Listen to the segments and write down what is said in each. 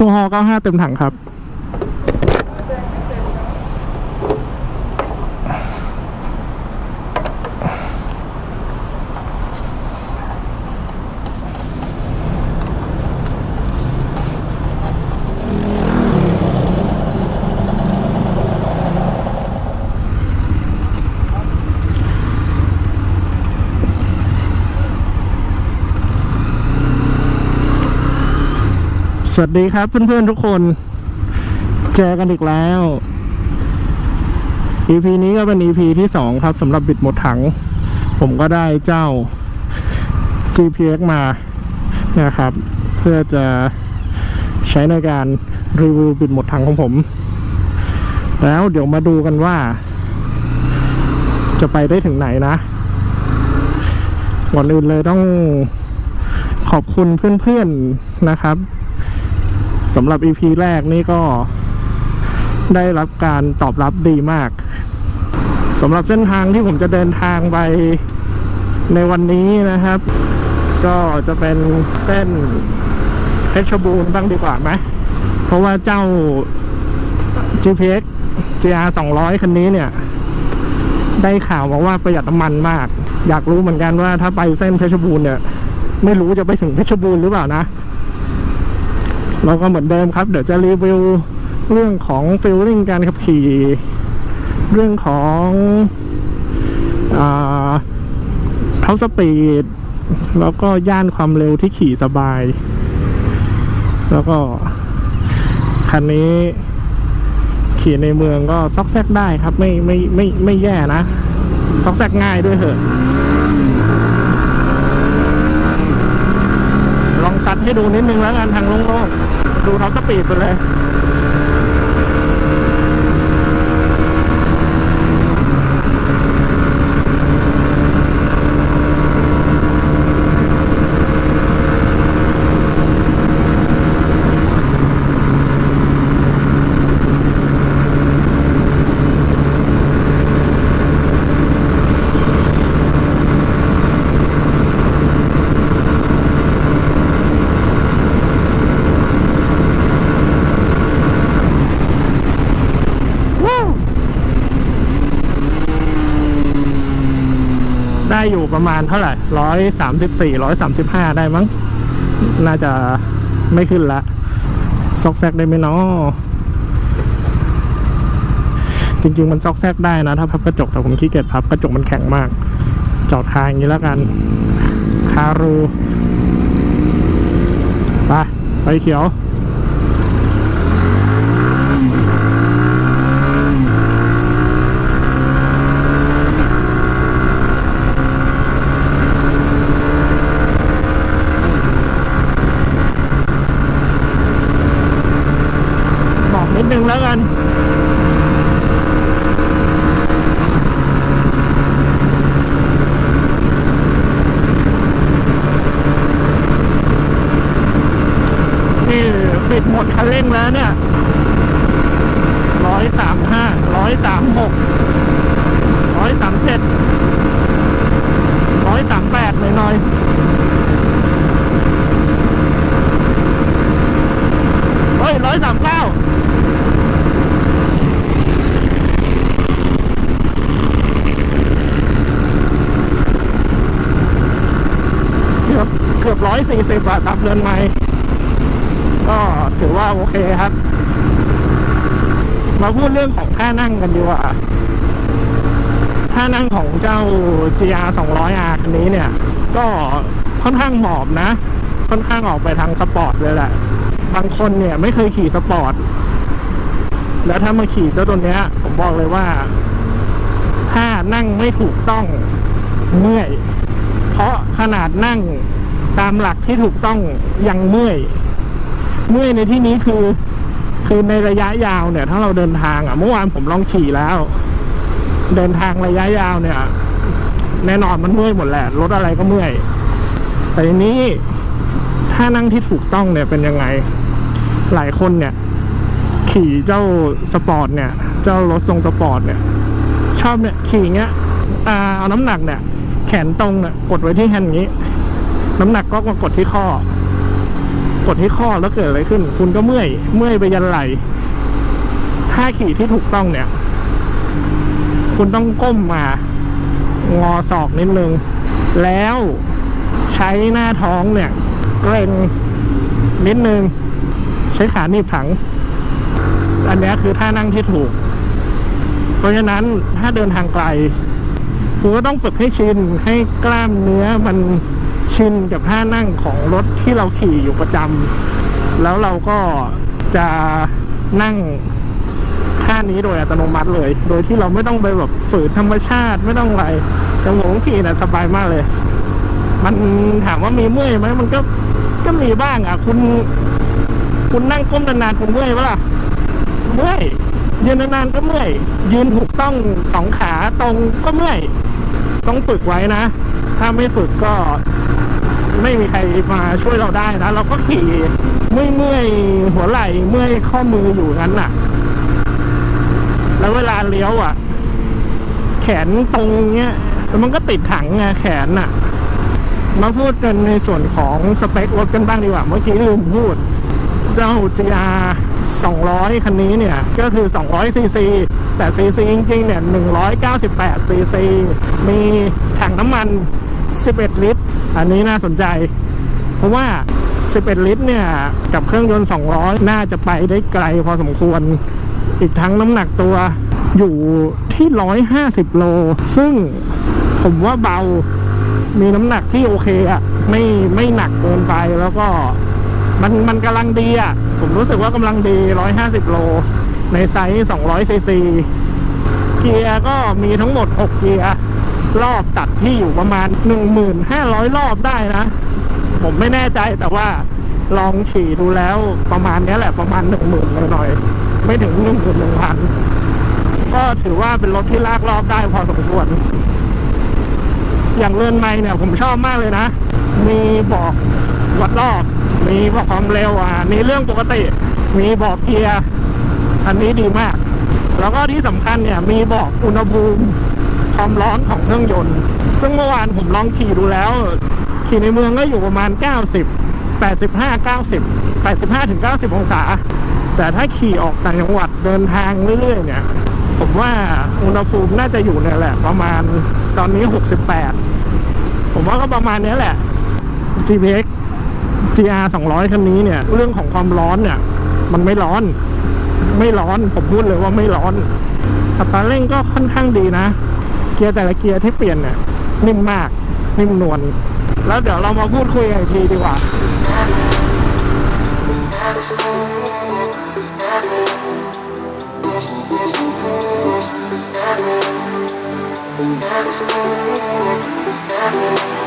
โซฮอล์95 เต็มถังครับ วัสดีครับเพื่อนๆทุกคน เจอกันอีกแล้ว EP นี้ก็เป็น EP ที่สองครับสำหรับบิดหมดถัง ผมก็ได้เจ้า GPX มานะครับ เพื่อจะใช้ในการรีวิวบิดหมดถังของผม แล้วเดี๋ยวมาดูกันว่า จะไปได้ถึงไหนนะก่อนอื่นเลยต้องขอบคุณเพื่อนๆนะครับ สำหรับ EP แรกนี่ก็ได้รับการตอบรับดีมากสำหรับเส้นทางที่ผมจะเดินทางไปในวันนี้นะครับ ก็จะเป็นเส้นเพชรบูรณ์บ้างดีกว่าไหมเพราะว่าเจ้า GPX GR 200 คันนี้เนี่ย ได้ข่าวมาว่าประหยัดน้ำมันมาก อยากรู้เหมือนกันว่าถ้าไปเส้นเพชรบูรณ์เนี่ย ไม่รู้จะไปถึงเพชรบูรณ์หรือเปล่านะ เราก็เหมือนเดิมครับ เดี๋ยวจะรีวิวเรื่องของฟิลลิ่งการขับขี่ เรื่องของเท็อปสปีด แล้วก็ย่านความเร็วที่ขี่สบาย แล้วก็ คันนี้ขี่ในเมืองก็ซอกแซกได้ครับ ไม่ไม่ไม่ไม่แย่นะซอกแซกง่ายด้วยเถอะ ลองซัดให้ดูนิดนึงแล้วกันทางโล่งๆ ดูท็อปสปีดไปเลย ได้อยู่ประมาณเท่าไหร่ร้อยสามสิบสี่ร้อยสามสิบห้าได้มั้ง น่าจะไม่ขึ้นละ ซอกแซกได้ไหมเนาะจริง ๆ มันซอกแซกได้นะ ถ้าพับกระจกแต่ผมขี้เกียจพับกระจกมันแข็งมาก จอดทางอย่างนี้แล้วกัน คารู ไป ไปเขียว บอกนิดนึงแล้วกัน ปิดหมดคันเร่งแล้วเนี่ยร้อยสามห้าร้อยสามหกร้อยสามเจ็ดร้อยสามแปดหน่อยๆเฮ้ยร้อยสามเก้าเกือบเกือบร้อยสี่สิบอะตับเดือนใหม่ ก็ถือว่าโอเคครับ มาพูดเรื่องของท่านั่งกันดีกว่าท่านั่งของเจ้า GR 200R คันนี้เนี่ย ก็ค่อนข้างหมอบนะ ค่อนข้างออกไปทางสปอร์ตเลยแหละ บางคนเนี่ยไม่เคยขี่สปอร์ต แล้วถ้ามาขี่เจ้าตัวเนี้ย ผมบอกเลยว่า ถ้านั่งไม่ถูกต้องเมื่อย เพราะขนาดนั่งตามหลักที่ถูกต้องยังเมื่อย เมื่อยในที่นี้คือ คือในระยะยาวเนี่ย ถ้าเราเดินทางอะ เมื่อวานผมลองขี่แล้ว เดินทางระยะยาวเนี่ย แน่นอนมันเมื่อยหมดแหละรถอะไรก็เมื่อย แต่ทีนี้ถ้านั่งที่ถูกต้องเนี่ยเป็นยังไง หลายคนเนี่ย ขี่เจ้าสปอร์ตเนี่ย เจ้ารถทรงสปอร์ตเนี่ย ชอบเนี่ยขี่เงี้ยเอาน้ำหนักเนี่ย แขนตรงเนี่ยกดไว้ที่แฮนด์นี้ น้ำหนักก็มากดที่ข้อ กดที่ข้อแล้วเกิดอะไรขึ้น คุณก็เมื่อย เมื่อยไปยันไหลท่าขี่ที่ถูกต้องเนี่ย คุณต้องก้มมา งอศอกนิดนึง แล้วใช้หน้าท้องเนี่ยเกรงนิดนึง ใช้ขาหนีบถัง อันนี้คือท่านั่งที่ถูก เพราะฉะนั้นถ้าเดินทางไกล คุณก็ต้องฝึกให้ชินให้กล้ามเนื้อมัน ชินกับท่านั่งของรถที่เราขี่อยู่ประจำแล้วเราก็จะนั่งท่านี้โดยอัตโนมัติเลย โดยที่เราไม่ต้องไปแบบฝืนธรรมชาติไม่ต้องอะไรแต่ผมขี่นะสบายมากเลย มันถามว่ามีเมื่อยไหมมันก็ก็มีบ้างอะ คุณ คุณนั่งก้มนานๆคุณเมื่อยปะล่ะเมื่อยยืนนานๆก็เมื่อย ยืนถูกต้องสองขาตรงก็เมื่อย ต้องฝึกไว้นะ ถ้าไม่ฝึกก็ไม่มีใครมาช่วยเราได้นะ เราก็ขี่เมื่อยเมื่อยๆหัวไหล่เมื่อยข้อมืออยู่นั้นน่ะ แล้วเวลาเลี้ยวอะ แขนตรงเนี้ยมันก็ติดถังไงแขนน่ะ มาพูดกันในส่วนของสเปครถกันบ้างดีกว่า เมื่อกี้ลืมพูด เจ้า GR 200 คันนี้เนี่ย ก็คือ 200 ซีซี แต่ซีซีจริงๆเนี่ย 198 ซีซี มีถังน้ำมัน 11 ลิตร อันนี้น่าสนใจ เพราะว่า 11 ลิตรเนี่ย กับเครื่องยนต์ 200 น่าจะไปได้ไกลพอสมควร อีกทั้งน้ำหนักตัวอยู่ที่ 150 โล ซึ่งผมว่าเบา มีน้ำหนักที่โอเคอะไม่ไม่หนักเกินไปแล้วก็มันมันกำลังดีอะผมรู้สึกว่ากำลังดี 150 โล ในไซส์ 200 ซีซี เกียร์ก็มีทั้งหมด 6 เกียร์ รอบตัดที่อยู่ประมาณ 1,500 รอบได้นะ ผมไม่แน่ใจแต่ว่าลองฉี่ดูแล้วประมาณนี้แหละประมาณ 10,000หน่อยๆไม่ถึง11,000ก็ถือว่าเป็นรถที่ลากรอบได้พอสมควร อย่างเรือนไม้เนี่ยผมชอบมากเลยนะ มีบอกวัดรอบมีบอกความเร็วอะนี่เรื่องปกติ มีบอกเกียร์อันนี้ดีมาก แล้วก็ที่สำคัญเนี่ย มีบอกอุณหภูมิ ความร้อนของเครื่องยนต์ ซึ่งเมื่อวานผมลองขี่ดูแล้ว ขี่ในเมืองก็อยู่ประมาณ 90 85 90 85ถึง90 องศา แต่ถ้าขี่ออกต่างจังหวัดเดินทางเรื่อยๆเนี่ย ผมว่าอุณหภูมิน่าจะอยู่เนี่ยแหละ ประมาณตอนนี้ 68 ผมว่าก็ประมาณเนี้ยแหละ GPX GR 200 คันนี้เนี่ย เรื่องของความร้อนเนี่ย มันไม่ร้อน ไม่ร้อน ผมพูดเลยว่าไม่ร้อนอัตราเร่งก็ค่อนข้างดีนะ เกียร์แต่ละเกียร์ที่เปลี่ยนเนี่ยนิ่มมากนิ่มนวลแล้วเดี๋ยวเรามาพูดคุยกันอีกทีดีกว่าต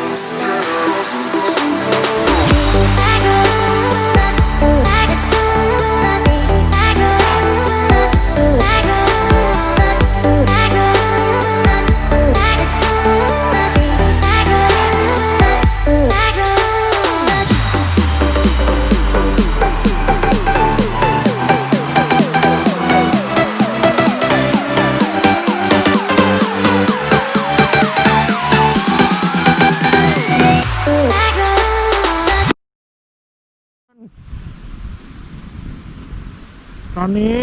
อนนี้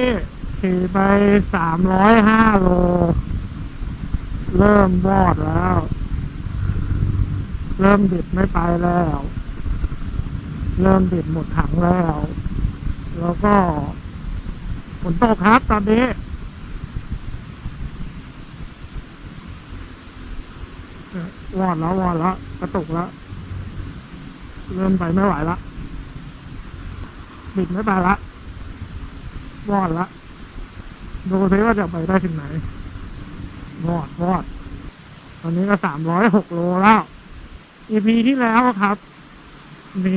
ขี่ไปสามร้อยห้าโล เริ่มวอดแล้ว เริ่มบิดไม่ไปแล้ว เริ่มบิดหมดถังแล้ว แล้วก็ฝนตกครับตอนนี้วอดแล้ววอดแล้วกระตุกแล้วเริ่มไปไม่ไหวละบิดไม่ไปละ วอดละ ดูซิว่าจะไปได้ถึงไหนวอดวอด ตอนนี้ก็สามร้อยหกโลแล้ว EP ที่แล้วครับ มี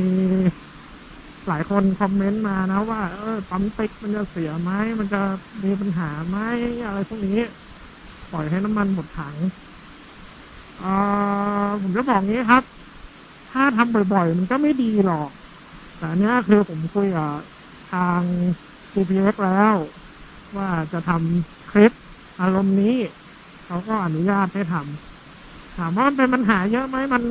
หลายคนคอมเมนต์มานะว่า เออปั๊มติ๊กมันจะเสียไหม มันจะมีปัญหาไหมอะไรพวกนี้ ปล่อยให้น้ำมันหมดถังเอ่อผมจะบอกงี้ครับ ถ้าทำบ่อยๆ มันก็ไม่ดีหรอก แต่เนี้ยคือผมคุยกับทาง GPX แล้ว ว่าจะทำคลิปอารมณ์นี้ เขาก็อนุญาตให้ทำถามว่าเป็นปัญหาเยอะไหมมัน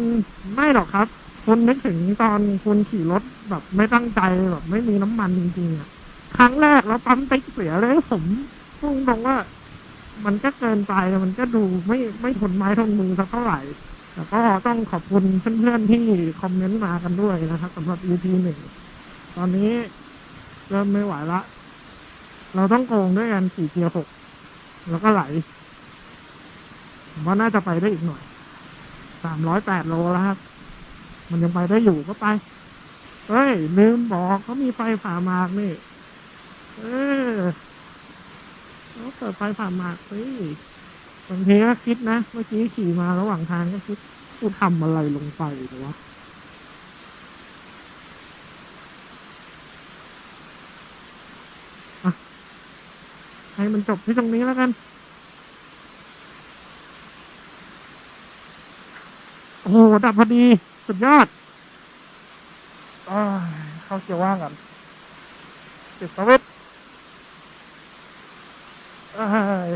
ไม่หรอกครับ คุณนึกถึงตอนคุณขี่รถแบบไม่ตั้งใจแบบไม่มีน้ำมันจริงๆอะครั้งแรกแล้วปั๊มติ๊กเสียเลยผมพูดตรงว่า มันก็เกินไปมันก็ดูไม่ไม่ทนไม้ทนมือสักเท่าไหร่แต่ก็ต้องขอบคุณเพื่อนๆที่คอมเมนต์มากันด้วยนะครับสำหรับ EP หนึ่งตอนนี้ เริ่มไม่ไหวละ เราต้องโกงด้วยกันสี่เกียร์หกแล้วก็ไหลผมว่าน่าจะไปได้อีกหน่อย สามร้อยแปดโลแล้วครับ มันยังไปได้อยู่ก็ไป เฮ้ย ลืมบอกเขามีไฟผ่ามากนี่ เออเขาเปิดไฟผ่ามากสิบางทีก็คิดนะ เมื่อกี้ขี่มาระหว่างทางก็คิดกูทำอะไรลงไปหรือวะ ให้มันจบที่ตรงนี้แล้วกัน โอ้โห ดับพอดี สุดยอดอ้ายเข้าเกียร์ว่างก่อนปิดสวิตช์อ้าย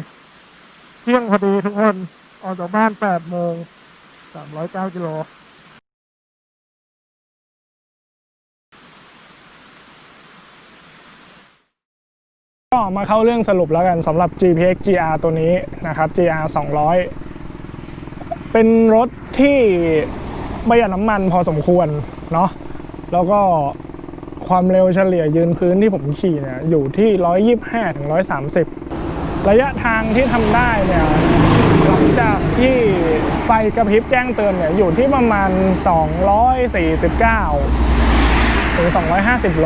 เที่ยงพอดีทุกคน ออกจากบ้านแปดโมงสามร้อยเก้ากิโล ก็มาเข้าเรื่องสรุปแล้วกันสำหรับ GPX GR ตัวนี้นะครับ GR 200 เป็นรถที่ประหยัดน้ำมันพอสมควรเนาะแล้วก็ความเร็วเฉลี่ยยืนพื้นที่ผมขี่เนี่ยอยู่ที่ 125ถึง130 ระยะทางที่ทำได้เนี่ยหลังจากที่ไฟกระพริบแจ้งเตือนเนี่ยอยู่ที่ประมาณ 249ถึง250 โล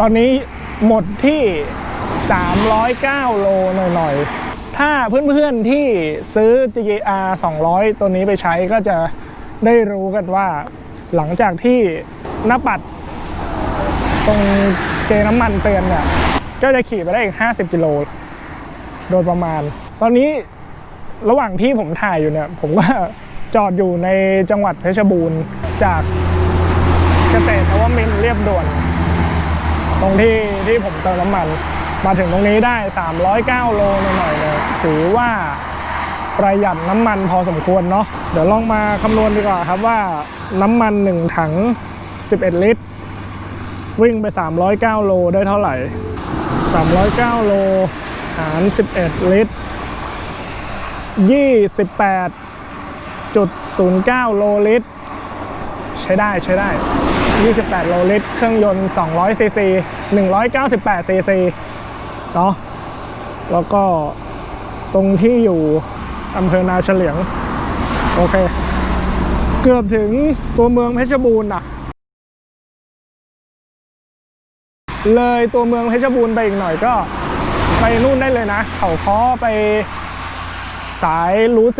ตอนนี้หมดที่ 309 โลหน่อยๆ ถ้าเพื่อนๆที่ซื้อ GR 200 ตัวนี้ไปใช้ก็จะได้รู้กันว่า หลังจากที่หน้าปัด ตรงเกน้ำมันเตือนเนี่ย ก็จะขี่ไปได้อีก 50 กิโล โดยประมาณ ตอนนี้ระหว่างที่ผมถ่ายอยู่เนี่ย ผมก็จอดอยู่ในจังหวัดเพชรบูรณ์จากเกษตรนวมินเรียบด่วน ตรงที่ที่ผมเติมน้ำมัน มาถึงตรงนี้ได้ 309 โลหน่อยๆเลยถือว่าประหยัดน้ำมันพอสมควรเนาะเดี๋ยวลองมาคำนวณดีกว่าครับว่าน้ำมัน 1 ถัง 11 ลิตร วิ่งไป 309 โลได้เท่าไหร่ 309 โลหาร 11 ลิตร 28.09 โลลิตร ใช้ได้ใช้ได้ 28 โลลิตร เครื่องยนต์200ซีซี198ซีซี เนาะแล้วก็ตรงที่อยู่อำเภอนาเฉลียง โอเค เกือบถึงตัวเมืองเพชรบูรณ์อะเลยตัวเมืองเพชรบูรณ์ไปอีกหน่อยก็ ไปนู่นได้เลยนะ เขาค้อไปสายรูท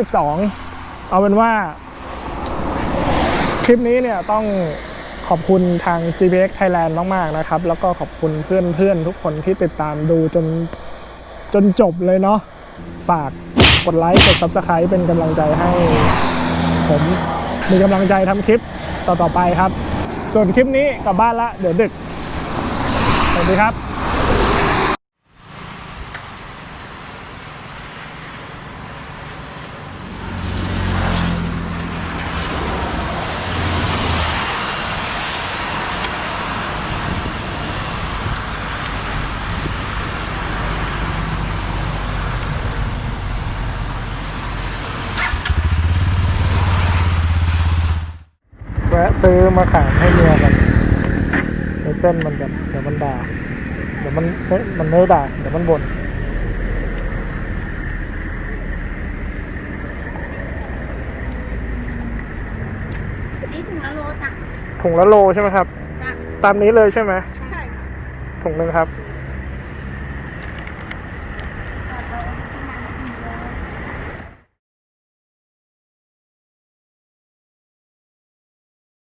12 เอาเป็นว่า คลิปนี้เนี่ยต้อง ขอบคุณทาง GPX Thailand มากๆนะครับ แล้วก็ขอบคุณเพื่อนๆ ทุกคนที่ติดตามดูจนจนจบเลยเนาะฝากกดไลค์กด Subscribe เป็นกำลังใจให้ ผมมีกำลังใจทำคลิปต่อๆไปครับ ส่วนคลิปนี้กลับบ้านละ เดี๋ยวดึก สวัสดีครับ ซื้อมาขายให้เมียกันในเส้นมันกันเดี๋ยวมันด่า เดี๋ยวมันเฮ้ยมันไม่ด่า เดี๋ยวมันบ่นนี่ถุงละโลจ้ะถุงละโลใช่ไหมครับจ้ะตามนี้เลยใช่ไหมใช่ถุงหนึ่งครับค